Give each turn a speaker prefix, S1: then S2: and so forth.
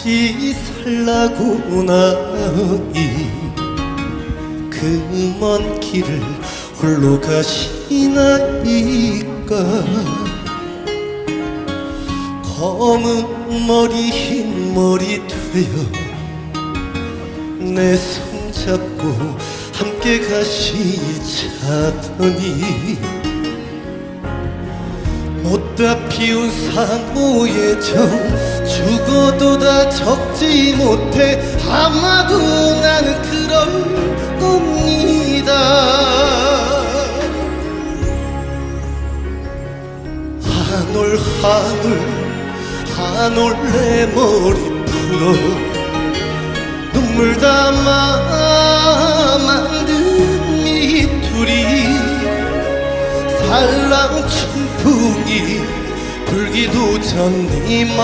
S1: 다시 살라고 나이 그먼 길을 홀로 가시나이까? 검은 머리 흰 머리 되어 내 손잡고 함께 가시자더니 못다 피운 상호의 정 죽어도 다 적지 못해. 아마도 나는 그럴 겁니다. 한올 한올 한올 내 머리 풀어. 눈물 담아 만든 미투리 살랑 춘풍이 불기도 전이마